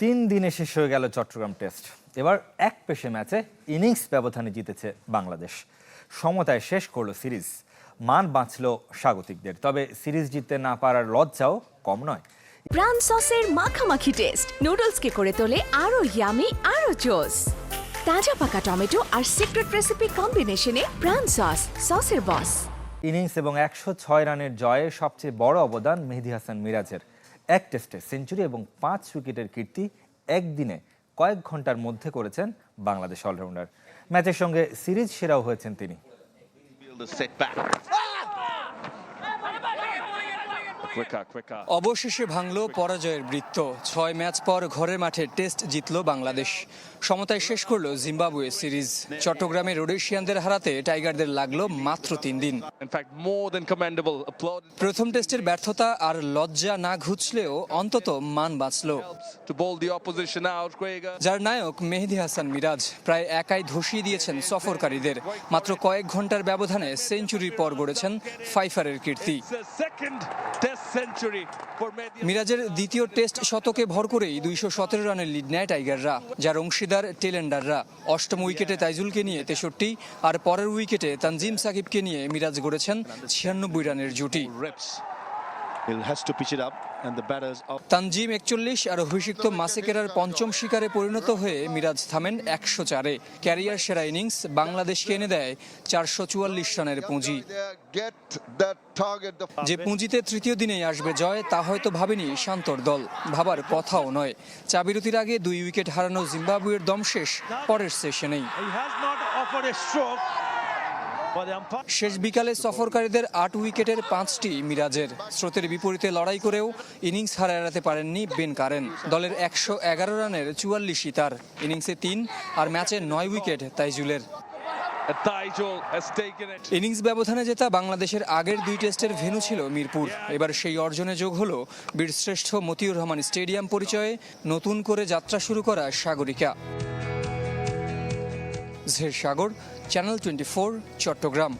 তিন দিনে শেষ হয়ে গেল চট্টগ্রাম টেস্ট। এবার এক পেশে ম্যাচে ইনিংস ব্যবধানে জিতেছে বাংলাদেশ। সমতায় শেষ করল সিরিজ। মান বাঁচল স্বাগতিকদের। তবে সিরিজ জিততে না পারার লজ্জাও কম নয়। প্রাণ সসের মাখামাখি টেস্ট নুডলসকে করে তোলে আরও ইয়ামি আরও জোস তাজা পাকা টমেটো আর সিক্রেট রেসিপি কম্বিনেশনে প্রাণ সস সসের বস ইনিংস এবং একশো ছয় রানের জয়ে সবচেয়ে বড় অবদান মেহেদি হাসান মিরাজের। এক টেস্টে সেঞ্চুরি এবং পাঁচ উইকেটের কীর্তি একদিনে কয়েক ঘণ্টার মধ্যে করেছেন বাংলাদেশ অলরাউন্ডার। ম্যাচের সঙ্গে সিরিজ সেরাও হয়েছেন তিনি। অবশেষে ভাঙল পরাজয়ের বৃত্ত। ছয় ম্যাচ পর ঘরের মাঠে টেস্ট জিতল বাংলাদেশ। সমতায় শেষ করল জিম্বাবুয়ে সিরিজ। চট্টগ্রামে রোডেশিয়ানদের হারাতে টাইগারদের লাগল মাত্র তিন দিন। প্রথম টেস্টের ব্যর্থতা আর লজ্জা না ঘুচলেও অন্তত মান বাঁচল. যার নায়ক মেহেদি হাসান মিরাজ প্রায় একাই ধসিয়ে দিয়েছেন সফরকারীদের। মাত্র কয়েক ঘণ্টার ব্যবধানে সেঞ্চুরির পর গড়েছেন ফাইফারের কীর্তি। মিরাজের দ্বিতীয় টেস্ট শতকে ভর করেই দুইশো সতেরো রানের লিড নেয় টাইগাররা যার অংশীদার টেলেন্ডাররা অষ্টম উইকেটে তাইজুলকে নিয়ে তেষট্টি আর পরের উইকেটে তানজিম সাকিবকে নিয়ে মিরাজ গড়েছেন ছিয়ানব্বই রানের জুটি। তানজিম একচল্লিশ আর অভিষিক্ত মাসেকেরার পঞ্চম শিকারে পরিণত হয়ে মিরাজ থামেন একশো চারে। ক্যারিয়ার সেরা ইনিংস বাংলাদেশকে এনে দেয় চারশো চুয়াল্লিশ রানের পুঁজি। get that target the যে পুঁজিতে তৃতীয় দিনেই আসবে জয় তা হয়তো ভাবেনি শান্তর দল। ভাবার কথাও নয়। চাবিরতির আগে দুই উইকেট হারানো জিম্বাবুয়ের দম শেষ পরের সেশনেই। শেষ বিকালে সফরকারীদের আট উইকেটের পাঁচটি মিরাজের। স্রোতের বিপরীতে লড়াই করেও ইনিংস হারা এড়াতে পারেননি বেন কারেন। দলের একশো এগারো রানের চুয়াল্লিশই তার ইনিংসে তিন আর ম্যাচে নয় উইকেট তাইজুলের. ইনিংস ব্যবধানে জেতা বাংলাদেশের আগের দুই টেস্টের ভেন্যু ছিল মিরপুর। এবার সেই অর্জনে যোগ হলো বীরশ্রেষ্ঠ মতিউর রহমান স্টেডিয়াম পরিচয়ে নতুন করে যাত্রা শুরু করা সাগরিকা। ঝের সাগর চ্যানেল টোয়েন্টি চট্টগ্রাম।